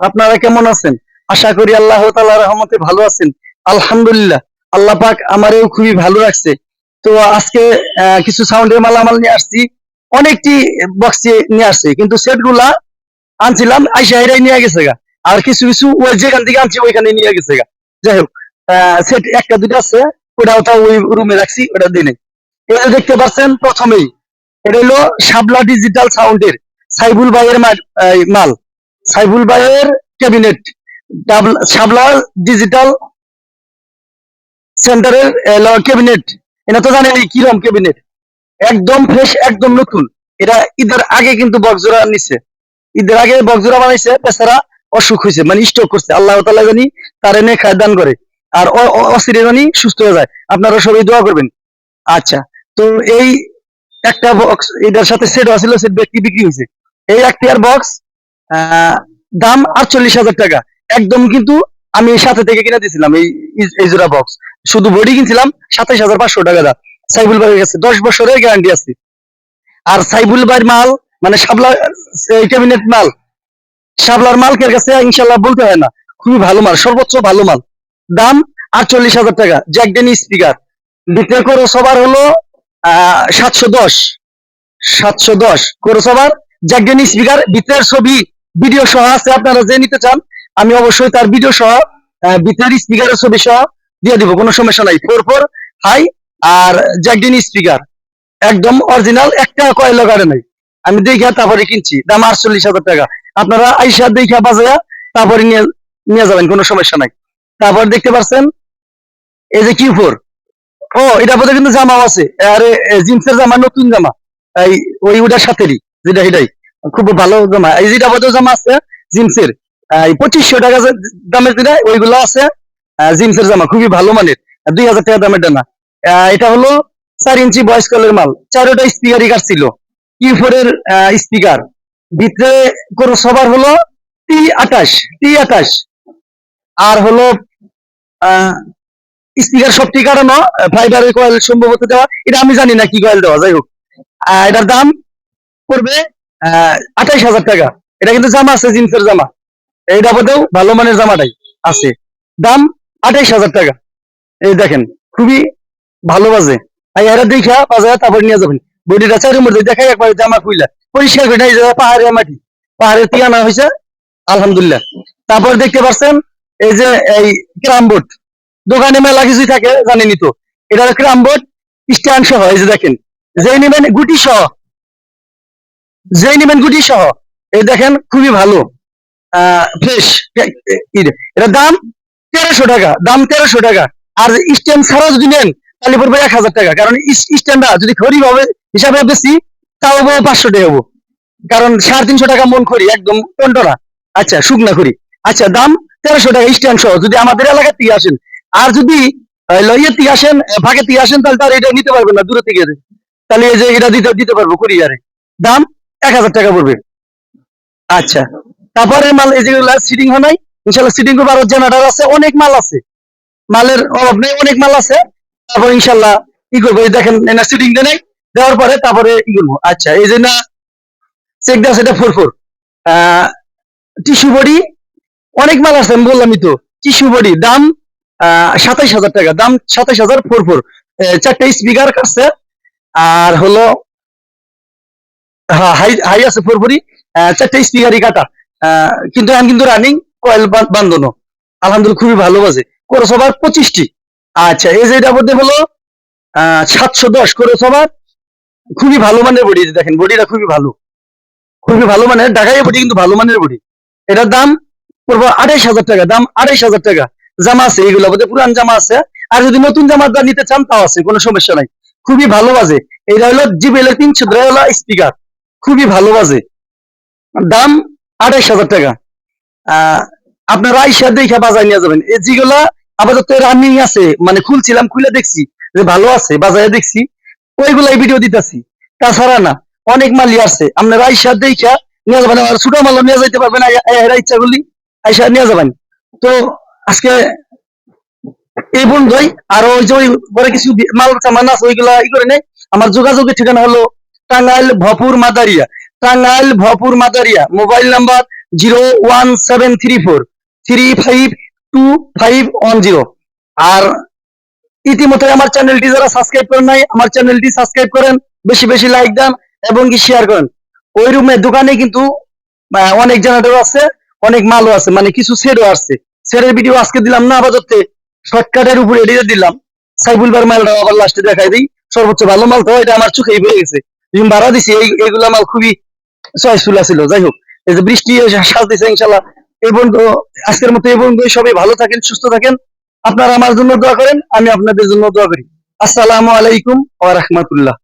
আপনারা কেমন আছেন? আশা করি আল্লাহ রহমতে ভালো আছেন। আলহামদুলিল্লাহ, আল্লাহ পাক খুবই ভালো রাখছে। তো আজকে কিছু সাউন্ডের মালামাল নিয়ে আসছি। অনেকটি বক্সে নিয়ে আসছি, কিন্তু সেটগুলা আনছিলাম নিয়ে গেছে গা। আর কিছু কিছু ওই যেখান থেকে আনছি, ওইখানে নিয়ে গেছে গা। যাই হোক সেট একটা দুটো আছে। ওটা ওটা ওই রুমে রাখছি, ওটা এটা দেখতে পাচ্ছেন, প্রথমেই এটা হলো ডিজিটাল সাউন্ডের সাইবুল ভাইয়ের মাল। সাইবুল ভাইয়ের ক্যাবিনেট ডিজিটাল সেন্টারের ক্যাবিনেট এটা তো জানেন কিরম ক্যাবিনেট একদম ফ্রেশ একদম নতুন। এটা ঈদের আগে কিন্তু বকজোড়া নিছে। ঈদের আগে বক্সজোড়া বানাইছে, বেচারা অসুখ হয়েছে মানে স্ট্রোক করছে। আল্লাহ তালা জানি তার এনে খায় দান করে। আর অ- অ- অস্থির জানি সুস্থ হয়ে যায়। আপনারা সবাই দোয়া করবেন। আচ্ছা তো এই একটা বক্স এটার সাথে সেট আছিল সেট ব্যক্তি বিক্রি হয়েছে। এই এক পেয়ার বক্স দাম আটচল্লিশ হাজার টাকা। একদম কিন্তু আমি সাথে থেকে কিনে দিয়েছিলাম এই, এই- জোড়া বক্স শুধু বডি কিনছিলাম, সাতাইশ হাজার পাঁচশো টাকা দা সাইবুল ভাইয়ের কাছে দশ বছরের গ্যারান্টি আছে। আর সাইবুল ভাইয়ের মাল মানে সাবলা ক্যাবিনেট মাল সাবলার মালকের কাছে ইনশাল্লাহ বলতে হয় না। খুবই ভালো মাল, সর্বোচ্চ ভালো মাল। দাম আটচল্লিশ হাজার টাকা। জ্যাকডেন স্পিকার বিক্রয় করো সবার হলো সাতশো দশ। সাতশো দশ করো সবার জ্যাকডেন স্পিকার ভিতরের ছবি ভিডিও সহ আছে আপনারা যে নিতে চান আমি অবশ্যই তার ভিডিও সহ আহ, স্পিকারের ছবি সহ দিয়ে দিব কোনো সমস্যা নাই। ফোর ফোর হাই আর জ্যাকডেন স্পিকার একদম অরিজিনাল একটা কয়েল লাগানো নাই। আমি দেখে তারপরে কিনছি দাম আটচল্লিশ হাজার টাকা। আপনারা আইসা দেখা বাজায়া তারপরে নিয়ে নিয়ে যাবেন কোনো সমস্যা নাই। তারপর দেখতে পাচ্ছেন এই যে কিউ ফোর ও এটা বোধহয় কিন্তু জামাও আছে। আরে জিন্সের জামা, নতুন জামা। এই ওই ওটার সাথেরই, যেটা এটাই খুব ভালো জামা। এই যেটা বোধহয় জামা আছে, জিন্সের। এই পঁচিশশো টাকা দামের যেটা, ওইগুলো আছে। জিন্সের জামা, খুবই ভালো মানের। দুই হাজার টাকা দামের না এটা হলো চার ইঞ্চি বয়স কলের মাল। চারোটা স্পিকারই কাটছিল এর স্পিকার। ভিতরে কোনো সবার হলো টি আঠাশ টি আঠাশ। আর হলো স্পিকার সবটি কাটানো ফাইবারের কয়েল সম্ভবত দেওয়া। এটা আমি জানি না কি কয়েল দেওয়া, যাই হোক। এটার দাম পড়বে আঠাইশ হাজার টাকা। এটা কিন্তু জামা আছে, জিন্সের জামা। এইটা বোধেও ভালো মানের জামাটাই আছে। দাম আঠাইশ হাজার টাকা। এই দেখেন, খুবই ভালো বাজে। আর এরা দেখা, বাজারে তারপর নিয়ে যাবেন। বডিটা চারের মধ্যে দেখাই একবার জামা খুইলা। পরিষ্কার করে পাহাড়ের মাটি। পাহাড়ের টিয়ানা হয়েছে আলহামদুলিল্লাহ। তারপর দেখতে পাচ্ছেন এই যে এই ক্রাম বোর্ড, দোকানে মেলা কিছুই থাকে জানেনি তো। এটা হলো ক্রাম বোর্ড স্ট্যান্ড সহ, এই যে দেখেন, যেই নেবেন গুটি সহ, যেই নেবেন গুটি সহ এই দেখেন খুবই ভালো ফ্রেশ এটা দাম তেরোশো টাকা, দাম তেরোশো টাকা। আর স্ট্যান্ড ছাড়া যদি নেন, তাহলে পড়বে এক হাজার টাকা। কারণ স্ট্যান্ডটা যদি খড়ি ভাবে হিসাবে বেশি, তাও পাঁচশো টাকা হব। কারণ সাড়ে তিনশো টাকা মন করি একদম টন্টনা আচ্ছা শুকনা করি আচ্ছা দাম তেরোশো টাকা স্ট্যান্ড সহ, যদি আমাদের এলাকার থেকে আসেন। আর যদি লইয়ে থেকে আসেন ফাঁকে থেকে আসেন, তাহলে তার এটা নিতে পারবেন না, দূরে থেকে। তাহলে এই যে এটা দিতে দিতে পারব কুরিয়ারে। দাম এক হাজার টাকা পড়বে। আচ্ছা। তারপরে মাল, এই যেগুলো সিটিং হয় নাই? ইনশাল্লাহ সিটিং করব। আরও জেনারেটর আছে, অনেক মাল আছে। মালের অভাব নেই, অনেক মাল আছে। তারপর ইনশাল্লাহ ই করব। এই দেখেন না সিটিং দেয় দেওয়ার পরে তারপরে ই করব। আচ্ছা এই যে না চেক দেওয়া সেটা ফোর ফোর টিস্যু বডি অনেক মাল আছে, আমি বললামই তো। টিস্যু বডি দাম সাতাইশ হাজার টাকা। দাম সাতাইশ হাজার ফোর ফোর চারটে স্পিকার কাটছে। আর হলো হ্যাঁ হাই হাই আছে ফোর ফোরই চারটে স্পিকারই কাটা। কিন্তু আমি কিন্তু রানিং কয়েল বান্ধনো। আলহামদুলিল্লাহ খুবই ভালো বাজে। করে সবার পঁচিশটি। আচ্ছা এই যে এটা মধ্যে হলো সাতশো দশ করে সবার। খুবই ভালো মানের বডি দেখেন বডিটা খুবই ভালো। খুবই ভালো মানের ঢাকাই বডি কিন্তু ভালো মানের বডি এটার দাম পড়ব আড়াইশ হাজার টাকা দাম আড়াইশ হাজার টাকা। জামা আছে এগুলো বোধহয় পুরান জামা আছে। আর যদি নতুন জামা দা নিতে চান তাও আছে কোনো সমস্যা নাই। খুবই ভালো বাজে। এটা হলো জিবেল তিনশো হলো স্পিকার খুবই ভালো বাজে। দাম আড়াইশ হাজার টাকা। আহ, আপনারা আইসা দেখে বাজায় নিয়ে যাবেন। এই যেগুলা আপাতত রানিং আছে মানে খুলছিলাম খুলে দেখছি যে ভালো আছে বাজারে দেখছি ওইগুলাই ভিডিও দিতেছি। তাছাড়া না অনেক মালই আছে আপনারা আইসা দেখা নিয়ে যাবেন। আর ছোট মালও নিয়ে যাইতে পারবেন ইচ্ছা করলি আইসা নিয়ে যাবেন। তো আজকে এই বন্ধুই, আরও ওই যে ওই কিছু মাল সামান আছে, ওইগুলা ই করে নেই। আমার যোগাযোগের ঠিকানা হলো Tangail Bhapur Madaria. Tangail Bhapur Madaria, mobile number zero one seven three four, three five two five one zero. আর ইতিমধ্যে আমার চ্যানেলটি যারা সাবস্ক্রাইব করেন নাই, আমার চ্যানেলটি সাবস্ক্রাইব করেন, বেশি বেশি লাইক দেন এবং কি শেয়ার করেন। ওই রুমে দোকানে কিন্তু অনেক জেনারেটর আছে। অনেক মালও আছে মানে কিছু সেটও আসছে। সেটের ভিডিও আজকে দিলাম না, আপাতত শর্টকাটের উপরে এডিটে দিলাম। সাইবুল বার মালটা আবার লাস্টে দেখাই দিই। সর্বোচ্চ ভালো মাল তো, এটা আমার চোখেই পড়ে গেছে। যখন ভাড়া দিছি, এই এইগুলা মাল খুবই চয়েসফুল ছিল যাই হোক। এই যে বৃষ্টি শ্বাস দিছে ইনশাল্লাহ এই বন্ধু আজকের মতো এই বন্ধু সবাই ভালো থাকেন, সুস্থ থাকেন। আপনারা আমার জন্য দোয়া করেন, আমি আপনাদের জন্য দোয়া করি। আসসালামু আলাইকুম ওয়া রাহমাতুল্লাহ।